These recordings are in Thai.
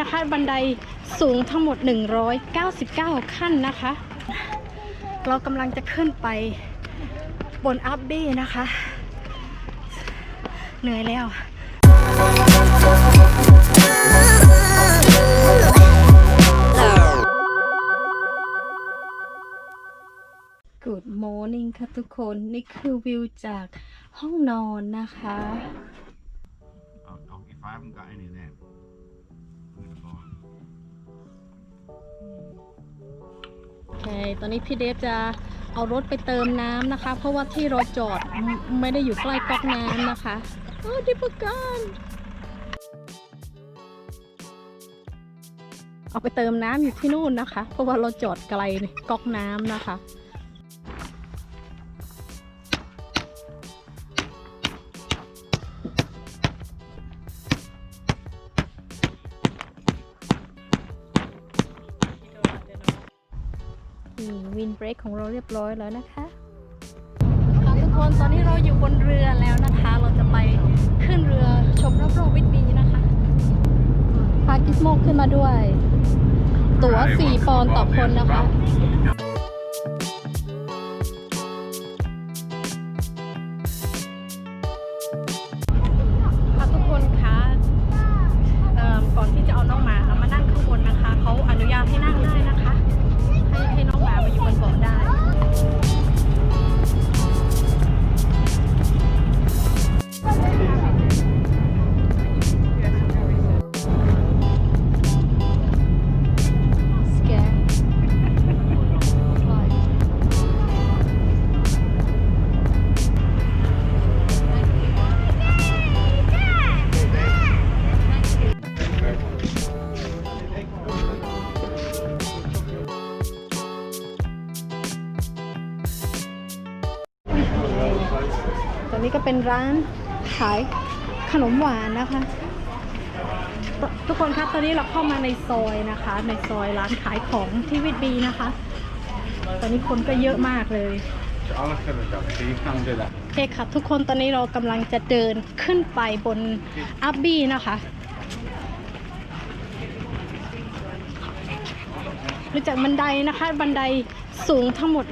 นะคะ บันไดสูงทั้งหมด 199 ขั้นนะคะ เรากำลังจะขึ้นไปบนอัพบี้นะคะ เหนื่อยแล้ว Good morning ค่ะทุกคนนี่คือวิวจากห้องนอนนะคะ oh, ตอนนี้พี่เดฟจะเอารถไปเติมน้ำนะคะ เพราะว่าที่เราจอดไม่ได้อยู่ใกล้ก๊อกน้ำนะคะโอ้ดิปกันเอาไปเติมน้ำอยู่ที่นู่นนะคะ เพราะว่าเราจอดไกลก๊อกน้ำนะคะ นี่วินเบรกของเราเรียบร้อยแล้วนะคะค่ะทุกคนตอนนี้เราอยู่บนเรือแล้วนะคะ เราจะไปขึ้นเรือชมรอบๆวิทบีนะคะพากิสโมกขึ้นมาด้วย ตั๋ว4ปอนด์ต่อคนนะคะค่ะ นี้ก็เป็นร้านขายขนมหวานนะคะ ทุกคนคะตอนนี้เราเข้ามาในซอยนะคะ ในซอยร้านขายของที่วิทบีนะคะ ตอนนี้คนก็เยอะมากเลยโอเคค่ะทุกคนตอนนี้เรากำลังจะเดินขึ้นไปบนอัพบี้นะคะรู้จักบันไดนะคะ บันไดสูงทั้งหมด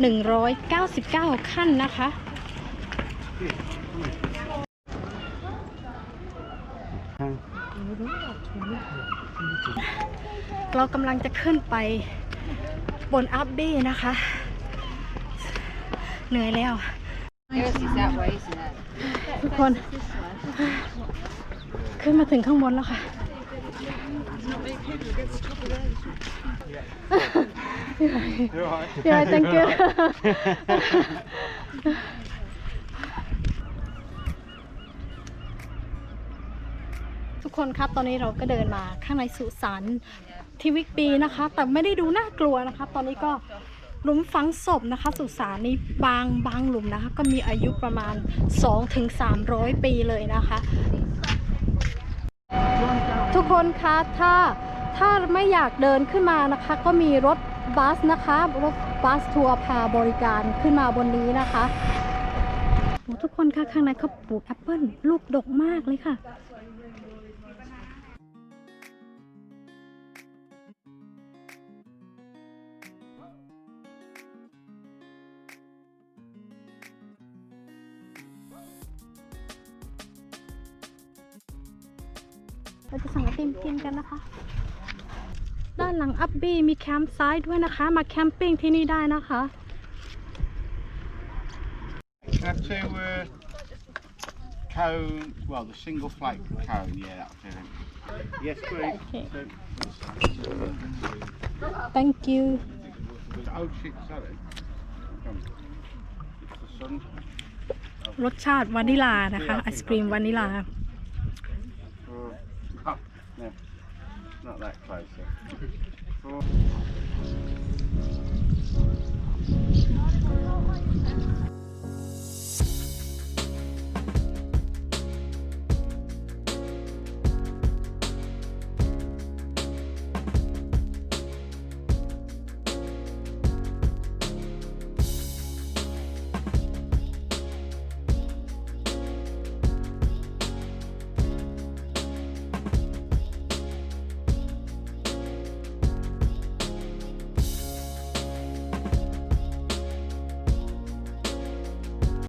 199 ขั้นนะคะ เรากำลังจะขึ้นไปบนอัพบี้นะคะ เหนื่อยแล้ว Yours is that way, isn't it? ทุกคน ขึ้นมาถึงข้างบนแล้วค่ะ You're alright. Yeah, thank you. ทุกคนครับตอนนี้เราก็เดินมาข้างในสุสานทีวิกปีนะคะ แต่ไม่ได้ดูน่ากลัวนะคะ ตอนนี้ก็หลุมฝังศพนะคะ สุสานนี้บางบางหลุมนะคะ ก็มีอายุประมาณ 2-300 ปีเลยนะคะ ทุกคนคะถ้าถ้าไม่อยากเดินขึ้นมานะคะ ก็มีรถบัสนะคะรถบัสทัวร์พาบริการขึ้นมาบนนี้นะคะทุกคนคะข้างในเขาปลูกแอปเปิ้ลลูกดกมากเลยค่ะ เราจะสั่งไอติมกินกันนะคะ ด้านหลังอัพบี้มีแคมป์ไซต์ด้วยนะคะ มาแคมปิ้งที่นี่ได้นะคะ Have two uh, cone, well, the single flake cone, yeah, that'll do them. Yes, please. Okay. Two. thank you Oh shit, sorry. Come. It's the sun. รสชาติวานิลานะคะไอศกรีมวานิลา not that close. Four. Eh?